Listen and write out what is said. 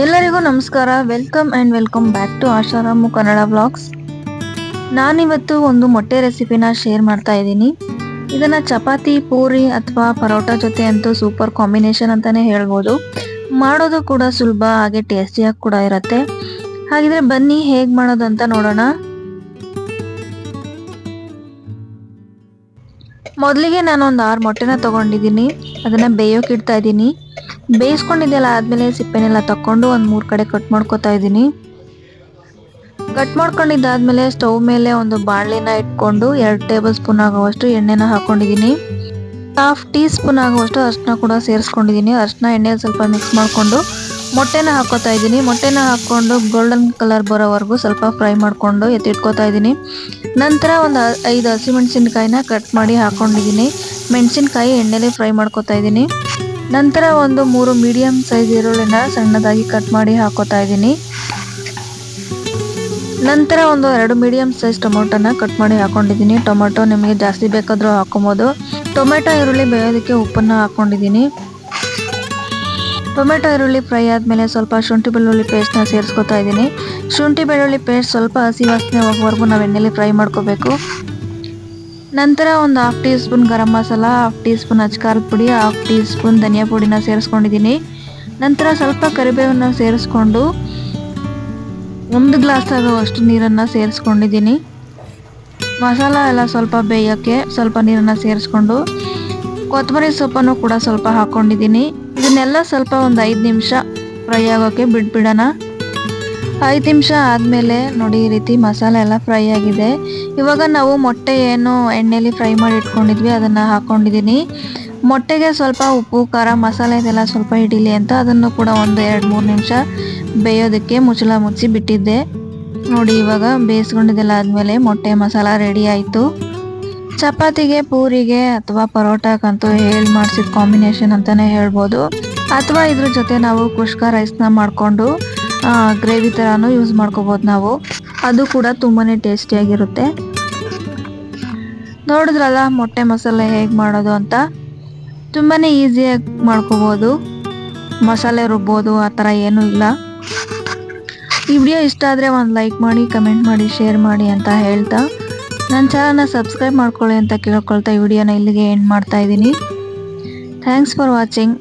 ಎಲ್ಲರಿಗೂ ನಮಸ್ಕಾರ. Welcome and welcome back to Asharamu Kannada vlogs ನಾನಿವತ್ತು ಒಂದು ಮೊಟ್ಟೆ ರೆಸಿಪಿನ ಶೇರ್ ಮಾಡ್ತಾ ಇದ್ದೀನಿ. ಇದನ್ನು ಚಪಾತಿ, ಪೂರಿ ಅಥವಾ ಪರೋಟ ಜೊತೆ ಅಂತೂ ಸೂಪರ್ ಕಾಂಬಿನೇಷನ್ ಅಂತಲೇ ಹೇಳ್ಬೋದು. ಮಾಡೋದು ಕೂಡ ಸುಲಭ, ಹಾಗೆ ಟೇಸ್ಟಿಯಾಗಿ ಕೂಡ ಇರುತ್ತೆ. ಹಾಗಿದ್ರೆ ಬನ್ನಿ ಹೇಗೆ ಮಾಡೋದು ಅಂತ ನೋಡೋಣ. ಮೊದಲಿಗೆ ನಾನು ಒಂದು ಆರು ಮೊಟ್ಟೆನ ತೊಗೊಂಡಿದ್ದೀನಿ. ಅದನ್ನು ಬೇಯೋಕೆ ಇಡ್ತಾ ಇದ್ದೀನಿ. ಬೇಯಿಸ್ಕೊಂಡಿದ್ದೆಲ್ಲ ಆದಮೇಲೆ ಸಿಪ್ಪೆನೆಲ್ಲ ತಕ್ಕೊಂಡು ಒಂದು ಮೂರು ಕಡೆ ಕಟ್ ಮಾಡ್ಕೊತಾ ಇದ್ದೀನಿ. ಕಟ್ ಮಾಡ್ಕೊಂಡಿದ್ದಾದ್ಮೇಲೆ ಸ್ಟವ್ ಮೇಲೆ ಒಂದು ಬಾಣಲಿನ ಇಟ್ಕೊಂಡು ಎರಡು ಟೇಬಲ್ ಸ್ಪೂನ್ ಆಗುವಷ್ಟು ಎಣ್ಣೆನ ಹಾಕೊಂಡಿದ್ದೀನಿ. ಹಾಫ್ ಟೀ ಸ್ಪೂನ್ ಆಗುವಷ್ಟು ಅರಿಶಿನ ಕೂಡ ಸೇರಿಸ್ಕೊಂಡಿದ್ದೀನಿ. ಅರಿಶಿನ ಎಣ್ಣೆ ಸ್ವಲ್ಪ ಮಿಕ್ಸ್ ಮಾಡಿಕೊಂಡು ಮೊಟ್ಟೆನ ಹಾಕೋತಾ ಇದ್ದೀನಿ. ಮೊಟ್ಟೆನ ಹಾಕ್ಕೊಂಡು ಗೋಲ್ಡನ್ ಕಲರ್ ಬರೋವರೆಗೂ ಸ್ವಲ್ಪ ಫ್ರೈ ಮಾಡಿಕೊಂಡು ಎತ್ತಿಟ್ಕೋತಾ ಇದ್ದೀನಿ. ನಂತರ ಒಂದು ಐದು ಹಸಿಮೆಣಸಿನ್ಕಾಯಿನ ಕಟ್ ಮಾಡಿ ಹಾಕ್ಕೊಂಡಿದ್ದೀನಿ ಮೆಣಸಿನ್ಕಾಯಿ ಎಣ್ಣೆಲಿ ಫ್ರೈ ಮಾಡ್ಕೋತಾ ಇದ್ದೀನಿ. ನಂತರ ಒಂದು ಮೂರು ಮೀಡಿಯಂ ಸೈಜ್ ಈರುಳ್ಳಿನ ಸಣ್ಣದಾಗಿ ಕಟ್ ಮಾಡಿ ಹಾಕೋತಾ ಇದ್ದೀನಿ. ನಂತರ ಒಂದು ಎರಡು ಮೀಡಿಯಂ ಸೈಜ್ ಟೊಮೊಟೊನ ಕಟ್ ಮಾಡಿ ಹಾಕೊಂಡಿದ್ದೀನಿ. ಟೊಮೊಟೊ ನಿಮಗೆ ಜಾಸ್ತಿ ಬೇಕಾದರೂ ಹಾಕೊಬೋದು ಟೊಮೆಟೊ, ಈರುಳ್ಳಿ ಬೇಯೋದಕ್ಕೆ ಉಪ್ಪನ್ನು ಹಾಕೊಂಡಿದ್ದೀನಿ. ಟೊಮೆಟೊ ಈರುಳ್ಳಿ ಫ್ರೈ ಆದಮೇಲೆ ಸ್ವಲ್ಪ ಶುಂಠಿ ಬೆಳ್ಳುಳ್ಳಿ ಪೇಸ್ಟ್ನ ಸೇರಿಸ್ಕೊತಾ ಇದ್ದೀನಿ. ಶುಂಠಿ ಬೆಳ್ಳುಳ್ಳಿ ಪೇಸ್ಟ್ ಸ್ವಲ್ಪ ಹಸಿ ವಾಸನೆ ಹೋಗೋವರೆಗೂ ನಾವು ಎಣ್ಣೆಲಿ ಫ್ರೈ ಮಾಡ್ಕೋಬೇಕು. ನಂತರ ಒಂದು half teaspoon garam masala half teaspoon ಅಚ್ಕಾರದ ಪುಡಿ ಹಾಫ್ ಟೀ ಸ್ಪೂನ್ ಧನಿಯಾ ಪುಡಿನ ಸೇರಿಸ್ಕೊಂಡಿದ್ದೀನಿ. ನಂತರ ಸ್ವಲ್ಪ ಕರಿಬೇವನ್ನು ಸೇರಿಸ್ಕೊಂಡು ಒಂದು ಗ್ಲಾಸ್ ಆಗುವಷ್ಟು ನೀರನ್ನು ಸೇರಿಸ್ಕೊಂಡಿದ್ದೀನಿ. ಮಸಾಲ ಎಲ್ಲ ಸ್ವಲ್ಪ ಬೇಯೋಕ್ಕೆ ಸ್ವಲ್ಪ ನೀರನ್ನು ಸೇರಿಸ್ಕೊಂಡು ಕೊತ್ತಂಬರಿ ಸೊಪ್ಪನ್ನು ಕೂಡ ಸ್ವಲ್ಪ ಹಾಕ್ಕೊಂಡಿದ್ದೀನಿ ಇದನ್ನೆಲ್ಲ ಸ್ವಲ್ಪ ಒಂದು ಐದು ನಿಮಿಷ ಫ್ರೈ ಆಗೋಕ್ಕೆ ಬಿಟ್ಬಿಡೋಣ. ಐದು ನಿಮಿಷ ಆದಮೇಲೆ ನೋಡಿ ಈ ರೀತಿ ಮಸಾಲೆ ಎಲ್ಲ ಫ್ರೈ ಆಗಿದೆ. ಇವಾಗ ನಾವು ಮೊಟ್ಟೆ ಏನು ಎಣ್ಣೆಲಿ ಫ್ರೈ ಮಾಡಿ ಇಟ್ಕೊಂಡಿದ್ವಿ, ಅದನ್ನು ಹಾಕ್ಕೊಂಡಿದ್ದೀನಿ ಮೊಟ್ಟೆಗೆ ಸ್ವಲ್ಪ ಉಪ್ಪು, ಖಾರ, ಮಸಾಲೆ ಇದೆಲ್ಲ ಸ್ವಲ್ಪ ಹಿಡೀಲಿ ಅಂತ ಅದನ್ನು ಕೂಡ ಒಂದು ಎರಡು ಮೂರು ನಿಮಿಷ ಬೇಯೋದಕ್ಕೆ ಮುಚ್ಚಳ ಮುಚ್ಚಿ ಬಿಟ್ಟಿದ್ದೆ. ನೋಡಿ ಇವಾಗ ಬೇಯಿಸ್ಕೊಂಡಿದ್ದೆಲ್ಲ ಆದಮೇಲೆ ಮೊಟ್ಟೆ ಮಸಾಲ ರೆಡಿ ಆಯಿತು. ಚಪಾತಿಗೆ, ಪೂರಿಗೆ ಅಥವಾ ಪರೋಟಕ್ಕಂತೂ ಹೇಳಿ ಮಾಡಿಸಿದ ಕಾಂಬಿನೇಷನ್ ಅಂತಾನೆ ಹೇಳ್ಬೋದು. ಅಥವಾ ಇದ್ರ ಜೊತೆ ನಾವು ಕುಷ್ಕ ರೈಸ್ನ ಮಾಡಿಕೊಂಡು ಗ್ರೇವಿ ಥರನೂ ಯೂಸ್ ಮಾಡ್ಕೋಬೋದು ನಾವು. ಅದು ಕೂಡ ತುಂಬಾ ಟೇಸ್ಟಿಯಾಗಿರುತ್ತೆ ನೋಡಿದ್ರಲ್ಲ ಮೊಟ್ಟೆ ಮಸಾಲೆ ಹೇಗೆ ಮಾಡೋದು ಅಂತ? ತುಂಬಾ ಈಸಿಯಾಗಿ ಮಾಡ್ಕೋಬೋದು. ಮಸಾಲೆ ರುಬ್ಬೋದು, ಆ ಥರ ಏನೂ ಇಲ್ಲ. ಈ ವಿಡಿಯೋ ಇಷ್ಟ ಆದರೆ ಒಂದು ಲೈಕ್ ಮಾಡಿ ಕಮೆಂಟ್ ಮಾಡಿ ಶೇರ್ ಮಾಡಿ ಅಂತ ಹೇಳ್ತಾ ನನ್ನ ಚಾನಲ್ನ ಸಬ್ಸ್ಕ್ರೈಬ್ ಮಾಡ್ಕೊಳ್ಳಿ ಅಂತ ಕೇಳ್ಕೊಳ್ತಾ ಈ ವಿಡಿಯೋನ ಇಲ್ಲಿಗೆ ಎಂಡ್ ಮಾಡ್ತಾ ಇದ್ದೀನಿ. Thanks for watching